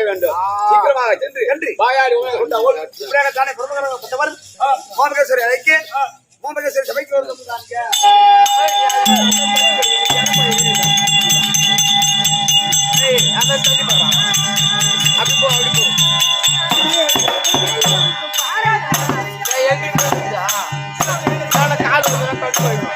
செய்ய வேண்டும் சீக்கிரமாக சென்று சென்று. வாயாடி. இப்படியாகத்தானே பிரபகரப்பட்டவர் மோமகேஸ்வரி அழைக்க மோமகேஸ்வரி சபைக்கு. அப்படி போ, அப்படி போ. வந்துச்சா? காலை போயிடும்.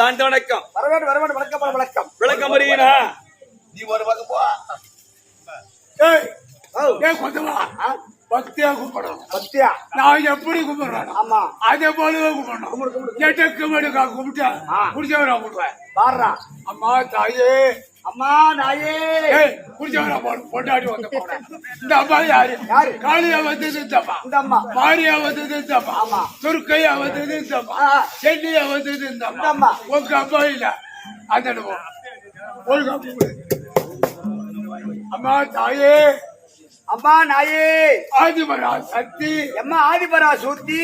பாப்பா வணக்கம். வரவேண்டும் வரவேண்டும் வணக்கம் வணக்கம் விளக்கம் அறியினா நீ ஒரு பக்கம் போ ஏய், ஓ, ஏய் கொஞ்சமா ஆ, பக்தியா கும்பிடணும். பத்தியா நான் எப்படி கும்பிடுறேன் ஆமா. அதே போலவே கும்பிடணும். கும்பிடு கும்பிடு எட்டுக்கு மடுக்கா கும்பிட்டா. குடிச்சவரா கும்பிடுவேன். பாடுறா அம்மா தாயே. அம்மா நாயே குடிச்சவரா போடு பொண்டாட்டி வந்து போறேன் இந்த அம்மா யாரு? யாரு? காளியா வந்தது இந்த அம்மா இந்த அம்மா. மாரியா வந்தது இந்த அம்மா ஆமா. துர்க்கையா வந்தது இந்த அம்மா. சென்னியா வந்தது இந்த அம்மா. அம்மா. உங்க அப்பா இல்ல. அந்த ஒழுங்கா அம்மா தாயே. அம்மா நாயே. ஆதிமரா சக்தி. எம்மா ஆதிபரா சூர்த்தி.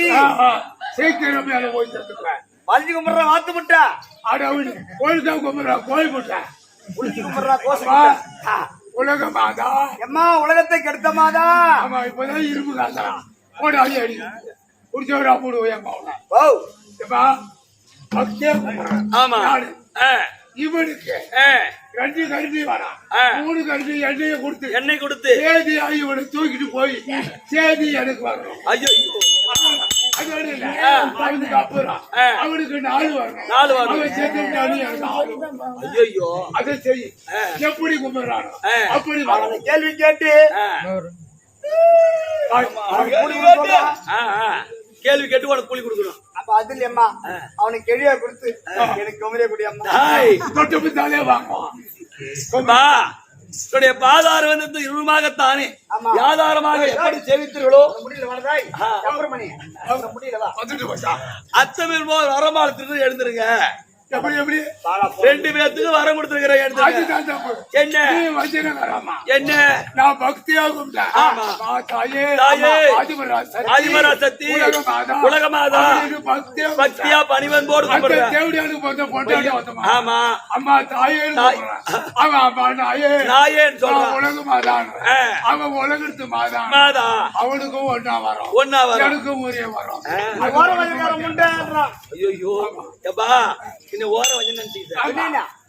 சீக்கிரம் மேல போய் சேர்த்துப்பேன் வலிஞ்சு கும்பிடுற வாத்து முட்டா. அடவுடு கோழிக்கா கும்பிடுறா கோழி முட்டை. குளிச்சு கும்பிடுறா கோச அம்மா, முட்டை. ஆ, உலக மாதா. எம்மா உலகத்தை கெடுத்த மாதா. ஆமா இப்பதான் இரும்பு காசா போடு அடி அடி. குடிச்சவரா போடுவோம் மாவுல ஓ. ஏப்பா பக்தியா கும்பிடுறேன். ஆமா. நானு. இவனுக்கு ஆ, ரெண்டு கருதி வரா. மூணு கருதி எண்ணெயை கொடுத்து. எண்ணெய் கொடுத்து. சேதி இவனை தூக்கிட்டு போய் சேதி எனக்கு வரணும். ஐயோ அப்புறம். அவனுக்கு நாலு வரணும். நாலு வரணும். வரணும். ஐயோ அதை செய். எப்படி கும்பிடுறானோ. அப்படி கேள்வி கேட்டு. கேள்வி கேட்டு உனக்கு கூலி கொடுக்கணும். அப்ப அது இல்லையம்மா அவனுக்கு கெழியா கொடுத்து எனக்கு குமரிய குடி அம்மா. அம்மா, உன்னுடைய பாதாரம் வந்து இருமாகத்தானே ஆமா. யாதாரமாக எப்படி சேவித்தீர்களோ? அத்தமிழ் போல் வரமால் திரு எழுந்திருங்க. எப்படி. ரெண்டு பேத்துக்கு வரம் கொடுத்துருக்கிற எழுந்திருங்க அதுதான் தப்பு என்ன? என்ன? நான் பக்தியா கும்பிட்டேன். உலக மாதா பொண்டாட்டி வந்தமா ஆமா. அம்மா தாயே. அவன் அம்மா நாயே. நாயேன்னு சொல்றான். உலக. அவன் உலகத்து மாதா. அவனுக்கும் ஒன்னா வரும். ஒன்னா வரும். எனக்கும் ஒரே வரும். ஐயோ எப்பா? இன்னும் ஓர வந்து நினைச்சுக்கிட்டேன்?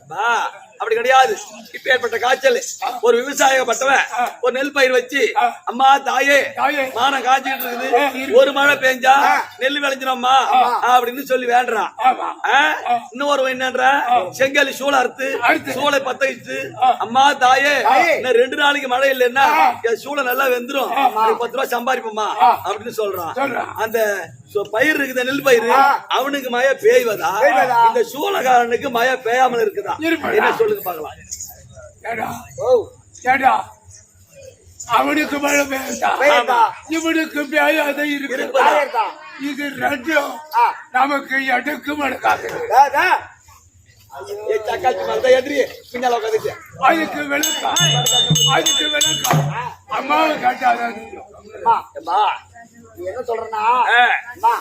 பா அப்படி கிடையாது. இப்ப ஏற்பட்ட காய்ச்சல் ஒரு விவசாயப்பட்டவன் ஒரு நெல் பயிர் வச்சு அம்மா தாயே. மானம் காய்ச்சிட்டு இருக்குது. ஒரு மழை பெஞ்சா நெல் விளைஞ்சிரம்மா அப்படின்னு சொல்லி வேண்டான் இன்னொரு என்னன்றான் செங்கல் சூளை அறுத்து. சூளை பத்த வச்சு அம்மா தாயே. இன்னும் ரெண்டு நாளைக்கு மழை இல்லைன்னா சூளை நல்லா வெந்துரும். பத்து ரூபா சம்பாதிப்போமா அப்படின்னு சொல்றான். அந்த பயிர் இருக்குது நெல் பயிர் அவனுக்கு மழை பெய்வதா? இந்த சூளகாரனுக்கு மழை பெய்யாமல் இருக்குதா? என்ன சொல்லுங்க பாக்கலாம் ஏடா. ஓ ஏடா. அவனுக்கு பெய்யட்டா பெய்யட்டா. இவனுக்கு பெய்யாத இருக்கு. இது ரெண்டும். நமக்கு எடுக்கு உட்காந்துச்சு அதுக்கு விளக்கம் அதுக்கு விளக்கம் அம்மாவை நீ என்ன சொல்றனா ஆ, அம்மா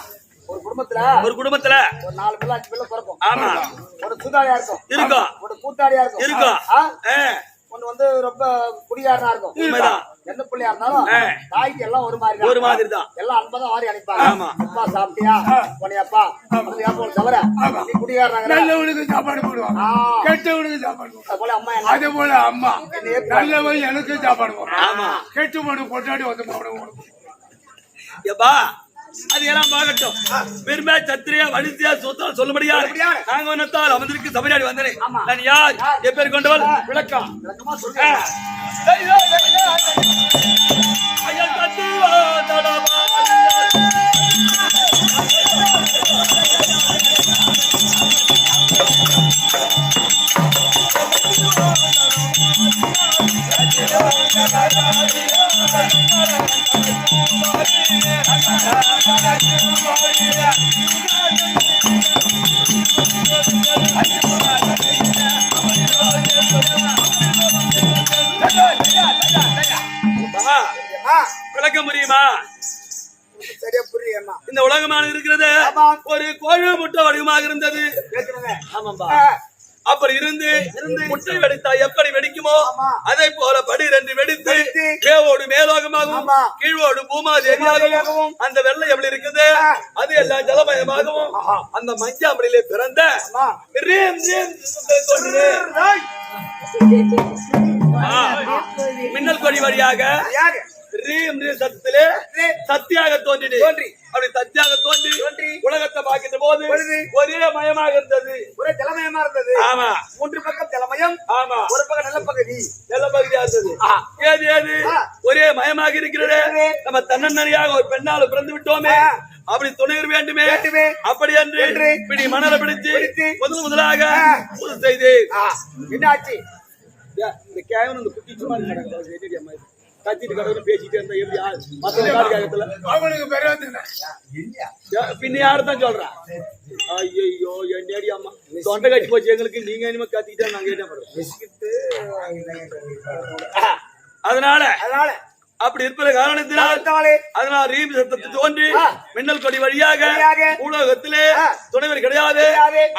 ஒரு குடும்பத்துல ஒரு குடும்பத்துல ஒரு நாலு பிள்ளை அஞ்சு பிள்ளை பிறக்கும். ஆமா. ஒரு சூதாடியா இருக்கும். இருக்கும். ஒரு கூத்தாடியா இருக்கும். இருக்கும். ஒண்ணு வந்து ரொம்ப குடிகாரனா இருக்கும். உண்மைதான். எந்த பிள்ளையா இருந்தாலும். தாய்க்கு எல்லாம் ஒரு மாதிரி ஒரு மாதிரி தான். எல்லாம் அன்பதான் வாரி அனுப்பாங்க ஆமா. அப்பா சாப்பிட்டியா? போனியாப்பா ஞாபகம் தவிர. நீ குடிகாரனாங்க நல்லவனுக்கு சாப்பாடு போடுவாங்க. கெட்டவனுக்கு சாப்பாடு போடுவாங்க. அம்மா அதே போல அம்மா. நல்லவன் எனக்கு சாப்பாடு போடுறான் ஆமா. கெட்டு போடு கொண்டாடி வந்து போடுவோம் எப்பா அது எல்லாம் பார்க்கட்டும். பெருமை சத்திரியா வனிசியா சூத்திரம் சொல்லும்படியா. நாங்க வந்தத்தால் அமர்ந்திருக்கு சபரியாடி வந்தேன். நான் யார்? என் பேர் கொண்டவள்? விளக்கம். ஐயா தத்துவா தடவா ஆ, இந்த உலகமான இருக்கிறது. ஒரு கோழி முட்டை வடிவமாக இருந்தது ஆமாம்பா அப்படி இருந்து முட்டை வெடித்தா எப்படி வெடிக்குமோ. அதே போல படி ரெண்டு வெடித்து மேவோடு மேலோகமாகவும். கீழோடு பூமாதேவியாகவும் பூமாதேவியாகவும், அந்த வெள்ளை எப்படி இருக்குது. அது எல்லாம் ஜலமயமாகவும். அந்த மஞ்சாம்படியிலே பிறந்த. மின்னல் கொடி வழியாக. சத்தியாக தோன்றிடு தோன்றி. அப்படி சத்தியாக தோன்றி தோன்றி. உலகத்தை பார்க்கின்ற போது. ஒரே மயமாக இருந்தது ஒரே ஜலமயமா இருந்தது ஆமா மூன்று பக்கம் ஜலமயம் ஆமா ஒரு பக்கம் நல்ல பகுதி நல்ல பகுதியா இருந்தது ஏது ஏது. ஒரே மயமாக இருக்கிறது. நம்ம தன்னந்தனியாக ஒரு பெண்ணால பிறந்து விட்டோமே. அப்படி துணைவர் வேண்டுமே. அப்படி என்று என்று. பிடி மணல பிடித்து. முதல் முதலாக செய்து ஆ, என்ன ஆச்சு இந்த கேவன் இந்த குட்டி சும்மா கத்திட்டு கடவுள் பேசிட்டே இருந்தா எப்படி ஆள் மத்த காடு கேட்கல அவனுக்கு பெரிய பின்ன யாரு தான் சொல்றான் ஐயோ என்னடி அம்மா? தொண்டை கட்டி போச்சு எங்களுக்கு நீங்க இனிமே கத்திட்டா நாங்க என்ன பண்றோம் அதனால அதனால அப்படி இருப்பது காரணத்தினால் அதனால் ரீம் சத்தத்தை தோன்றி. மின்னல் கொடி வழியாக உலகத்திலே. துணைவர் கிடையாது.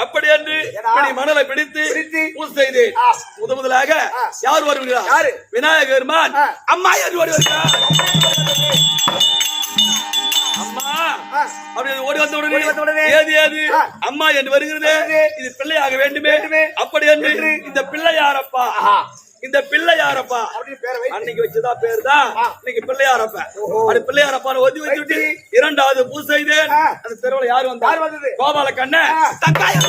அப்படி என்று மணலை பிடித்து பூஜை செய்து. முத முதலாக. யார் வருகிறார் யாரு? விநாயகர் பெருமான். அம்மா என்று ஓடி வருகிறார் அம்மா. அப்படி ஓடி வந்த உடனே. ஏது. அம்மா என்று வருகிறது. இது பிள்ளையாக வேண்டுமே. அப்படி என்று. இந்த பிள்ளை யாரப்பா. இந்த பிள்ளை யாரப்பா அப்படின்னு பேரை வைத்து அன்னைக்கு வச்சதா பேர் தான். இன்னைக்கு பிள்ளையாரப்ப. அது பிள்ளையாரப்பான்னு ஒத்தி வச்சுட்டு. இரண்டாவது ஆ. அந்த தெருவுல யாரு வந்தா யார் வந்தது? கோபால கண்ண ஆ. தக்காய்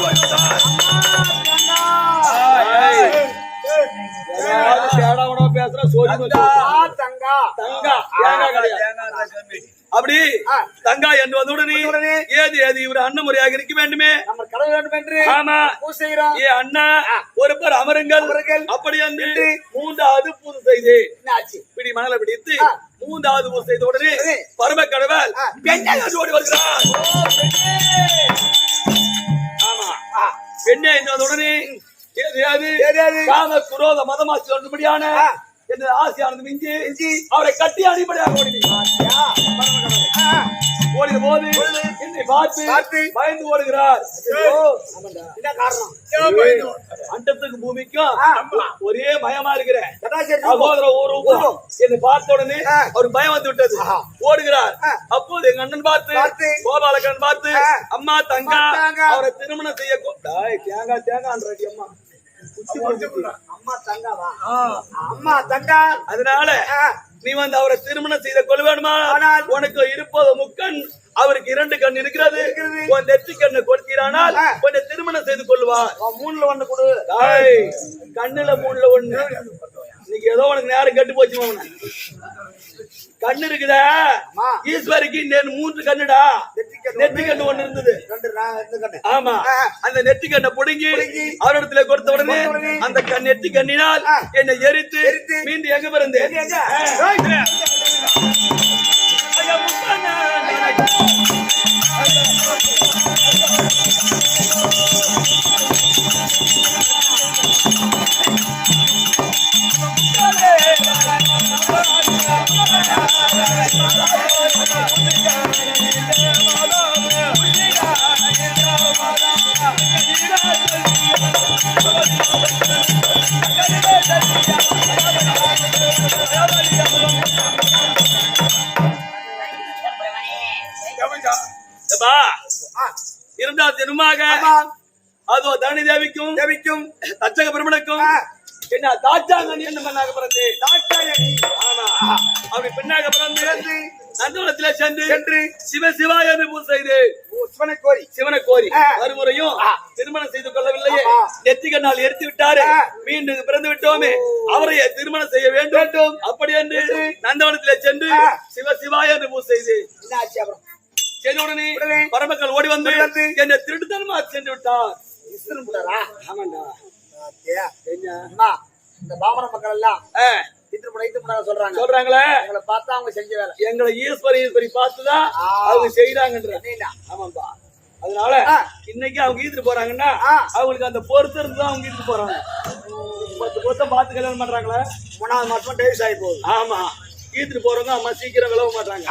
பேசுறா, தங்கா. தங்கா. அப்படி. தங்கா என்று வந்த உடனே வந்த உடனே. ஏது ஏது இவர் அண்ணன் முறையாக இருக்க வேண்டுமே? நம்ம கடவுள் வேண்டும் என்று ஆமா ஏ அண்ணா ஒரு பேர் அமருங்கள். அப்படி என்று மூன்றாவது பூஜை செய்து பிடி மணலை பிடித்து. மூன்றாவது பூஜை செய்த உடனே. பரம கடவுள் ஆ. பெண்ணை ஓடி வருகிறார். ஆமா. பெண்ணை என்று வந்த உடனே ஏது ஏது? காம குரோத மதமாச்சு ஒன்றுபடியான. என்ற ஆசையானது மிஞ்சி அவரை கட்டி அடிப்படையாக ஓடின போது என்னை பார்த்து பயந்து ஓடுகிறார் என்ன காரணம் அண்டத்துக்கு பூமிக்கும். ஒரே மயமா இருக்கிறேன் சகோதர ஊரும் என்னை பார்த்த உடனே. அவர் பயம் வந்து விட்டது. ஓடுகிறார். அப்போது எங்க அண்ணன் பார்த்து. கோபாலகன் பார்த்து. அம்மா தங்கா. அவரை திருமணம் செய்ய தேங்காய் தேங்காய் அம்மா. அம்மா தங்கா அதனால நீ வந்து அவரை திருமணம் செய்த கொள்வேணுமா ஆனால் உனக்கு இருப்பது முக்கண். அவருக்கு இரண்டு கண் இருக்கிறது. உன் நெற்றி கண்ணை கொடுத்தீரானால் ஆ. உன்னை திருமணம் செய்து கொள்வார். உன் மூணுல ஒண்ணு கொடு. கண்ணுல மூணுல ஒண்ணு. இன்னைக்கு ஏதோ உனக்கு நேரம் கெட்டு போச்சு மவன கண்ணு இருக்குதா. ஈஸ்வரிக்கு நேரு மூன்று கண்ணுடா நெற்றி கண்ணு ஒண்ணு இருந்தது நான் ஆமா. அந்த நெற்றி கண்ணை புடுங்கி. அவரிடத்துல கொடுத்த உடனே. அந்த கண் நெற்றி கண்ணினால். என்னை எரித்து. மீண்டும் எங்க பிறந்தேன் இரண்டாவது ஆமா. அதோ தனி தேவிக்கும் தேவிக்கும். தச்சக பிரமணக்கும் என்ன தாச்சாங்கனி என்ன பண்ணாக பிறந்து? தாட்சாயணி ஆமா. அப்படி பெண்ணாக பிறந்து நந்தவனத்திலே சென்று சென்று சிவ சிவா என்று பூஜை செய்து சிவனை கோரி. சிவனை கோரி. மறுமுறையும். திருமணம் செய்து கொள்ளவில்லையே. நெத்திக நாள் எடுத்து விட்டாரு. மீண்டும் பிறந்து விட்டோமே. அவரை திருமணம் செய்ய வேண்டும். அப்படி என்று நந்தவனத்திலே சென்று. சிவ சிவா என்று பூஜை செய்து சென்ற உடனே பரமக்கள் ஓடி வந்து என்னை திருட்டுத்தனமா சென்று விட்டார். ஆமாண்டா. பாத்தியா? என்ன? அம்மா, இந்த பாமர மக்கள் எல்லாம் சொல்றாங்க. சொல்றாங்களே? உங்களை பார்த்தா அவங்க செஞ்ச வேலை. எங்களை ஈஸ்வரி ஈஸ்வரி பார்த்துதான். அவங்க செய்யறாங்கன்ற? ஆமாம்பா. அதனால. இன்னைக்கு அவங்க ஈத்துட்டு போறாங்கன்னா. அவங்களுக்கு அந்த பொறுத்து இருந்து தான் அவங்க ஈத்துட்டு போறாங்க. பத்து பொருத்தம் பார்த்து கல்யாணம் பண்றாங்களா? மூணாவது மாசம் டேஸ் ஆகி போகுது. ஆமா. ஈத்துட்டு போறவங்க அம்மா சீக்கிரம் விளவ மாட்டாங்க.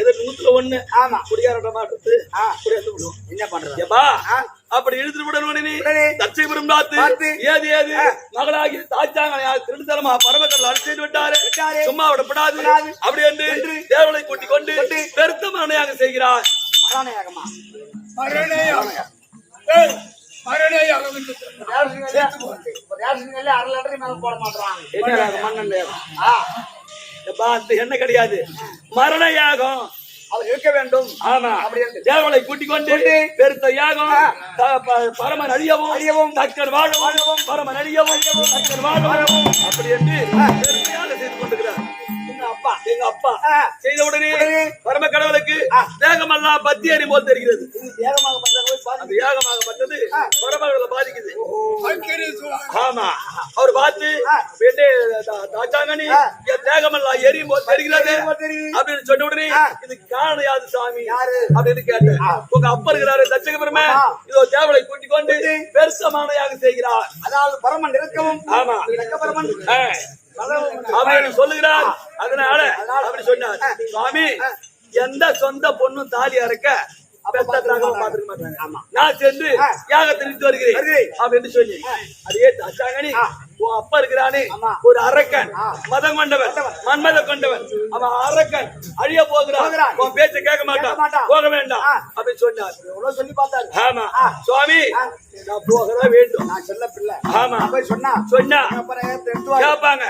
ஏதோ நூத்துல ஒண்ணு. ஆமா. குடியாரட்ட மாட்டத்து. குடியாந்து விடுவோம் என்ன பண்றது? ஏப்பா. அப்படி இழுத்துட்டு விடணும் தச்சைபுரம் பார்த்து பார்த்து. ஏது ஏது? மகளாகி தாச்சாங்க யார் திருடுதரமா பரமக்கல் அடிச்சு விட்டாரு. சும்மா விடப்படாது விடாது. அப்படி என்று தேவலை கூட்டிக் கொண்டு பெருத்த மனையாக செய்கிறார். மகாநாயகமா மரணேயம் ஏய், மரணேயம் என்று சொன்னார். ரேஷன்கள்ல அரை லிட்டருக்கு மேல போட மாட்டாங்க என்ன கிடையாது? மரண யாகம் அவர் இருக்க வேண்டும். ஆமா. அப்படி என்று. தேவலை கூட்டிக் கொண்டு பெருத்த யாகம் பரமன் அழியவும் அழியவும், தக்கர் வாழவும் பரமன் அழியவும் தக்கர் வாழவும். அப்படி என்று பெருத்த யாகம் செய்து எங்க அப்பா எங்க அப்பா. செய்த உடனே பரம கடவுளுக்கு தேகமெல்லாம் பத்தி அறி போல் தெரிகிறது. அந்த யாகமாகப்பட்டது பரமகளை பாதிக்குது. ஆமா. அவர் பார்த்து தாச்சாங்கனி என் தேகமெல்லாம் எரியும் தெரிகிறது. அப்படின்னு சொன்ன உடனே இது காரணம் யாது சாமி? யாரு? அப்படின்னு கேட்டேன் உங்க அப்பா இருக்கிறாரு தச்சக பெருமை. இதோ தேவலை கூட்டிக் கொண்டு பெருசமானையாக செய்கிறார். அதாவது பரமன் இருக்கவும் ஆமா. இறக்க பரமன். அவர் சொல்லுகிறார். அதனால அப்படி சொன்னார். சுவாமி எந்த சொந்த பொண்ணும் தாலி அறக்க. நான் சென்று யாகத்தை நிறுத்தி வருகிறேன். அப்படின்னு சொல்லி. அதே அச்சாங்கனி உன் அப்பா இருக்கிறானே. ஒரு அரக்கன். மதம் கொண்டவன். மன்மத கொண்டவன். அவன் அரக்கன். அழிய போகிறான். உன் பேச்ச கேட்க மாட்டான். போக வேண்டாம். அப்படின்னு சொன்னார். சொல்லி பார்த்தாரு? ஆமா. சுவாமி. நான் போகதான் வேண்டும். நான் செல்ல பிள்ளை. ஆமா. போய் சொன்னா. சொன்னா. கேட்பாங்க.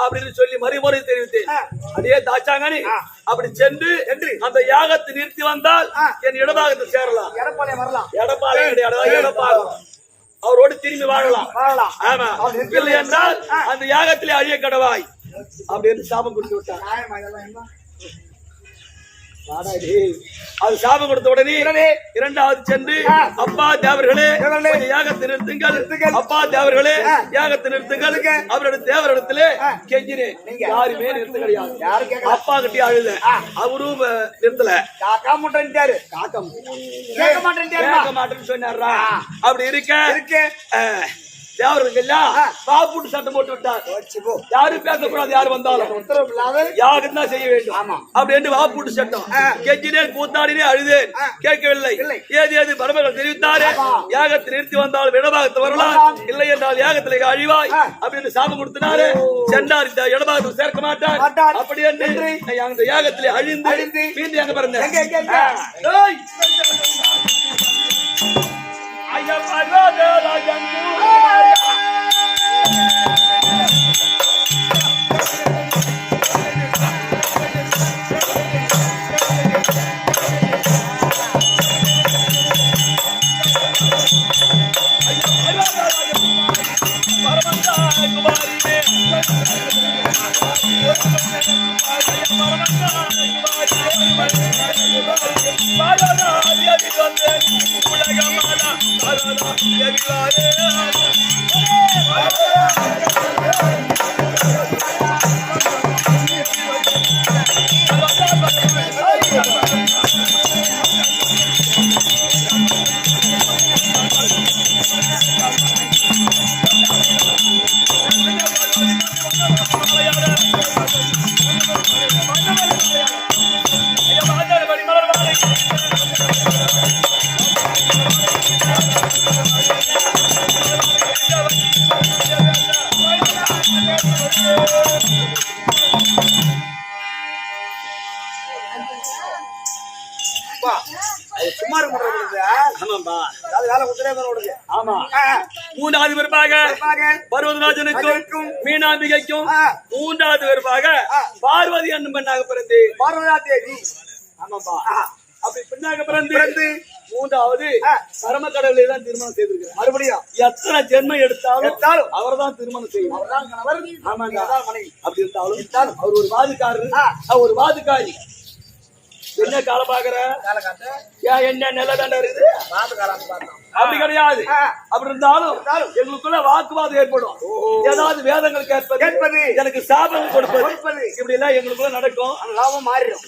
அப்படின்னு சொல்லி மறுமுறை தெரிவித்தேன். ஆ. அதே தாச்சாங்கனி. அப்படி சென்று அந்த யாகத்தை நிறுத்தி வந்தால். என் இடபாகத்தை சேரலாம். எடப்பாளையம் வரலாம். எடப்பாளையம் கிடையாது. இடப்பாகம் அவரோடு திரும்பி வாழலாம். ஆமா. இல்லை என்றால் அந்த யாகத்திலே அழிய கடவாய் அப்படின்னு சாபம் கொடுத்து விட்டார். அது சாபம் கொடுத்த உடனே இரண்டாவது சென்று அப்பா தேவர்களே யாகத்தை நிறுத்துங்கள். அப்பா தேவர்களே யாகத்தை நிறுத்துங்கள். அவரோட தேவரிடத்திலே கெஞ்சினேன். யாருமே நிறுத்த கிடையாது அப்பா கிட்டே அழுத. அவரும் நிறுத்தல. காக்கா முட்டைன்ட்டாரு காக்கம் கேட்க மாட்டேன்னு சொன்னாரா அப்படி இருக்க. இருக்கு. சட்டம் போட்டு விட்டார். யாரும் பேசக்கூடாது யாரு வந்தாலும். உத்தரவு தான் செய்ய வேண்டும். அப்படி என்று வாப்புட்டு சட்டம் கெஞ்சினேன் கூத்தாடினே அழுதேன். கேட்கவில்லை. ஏது ஏது பரமகள் தெரிவித்தாரே? யாகத்தை நிறுத்தி வந்தால் இடபாகத்தை வரலாம். இல்லை என்றால் யாகத்திலே அழிவாய். அப்படின்னு சாபம் கொடுத்தினாரு. சென்றார் இந்த இடபாகத்தில் சேர்க்க மாட்டார். அப்படி என்று அந்த யாகத்திலே அழிந்து மீண்டும் எங்க பிறந்த! ஐயா பர்வத அலா எகிலாயே மூன்றாவது பாருங்க. பர்வதராஜனுக்கும் ராஜனுக்கும் மீனாம்பிகைக்கும். மூன்றாவது விருப்பாக ஆ. பார்வதி என்னும் பெண்ணாக பிறந்து. பார்வதா தேவி. ஆமாம்பா ஆ, அப்படி பெண்ணாக பிறந்து பிறந்து மூன்றாவது கடவுளை தான் திருமணம் செய்திருக்கிறார். மறுபடியும்? எத்தனை ஜென்மம் எடுத்தாலும் எடுத்தாலும்? அவர் தான் திருமணம் செய்வார் அவர்தான் கணவர். ஆமாங்க நீங்கதான் மனைவி. அப்படி இருந்தாலும் அவர் ஒரு வாதுக்காரரு. அவர் ஒரு வாதுக்காரி. என்ன காலம் பாக்குற ஏன் என்ன நில தாண்டா இருக்குது அப்படி கிடையாது. அப்படி இருந்தாலும் எங்களுக்குள்ள வாக்குவாதம் ஏற்படும். ஏதாவது வேதங்கள் கேட்பது. எனக்கு சாபம் கொடுப்பது. இப்படி எல்லாம் எங்களுக்குள்ள நடக்கும். லாபம் மாறிடும்.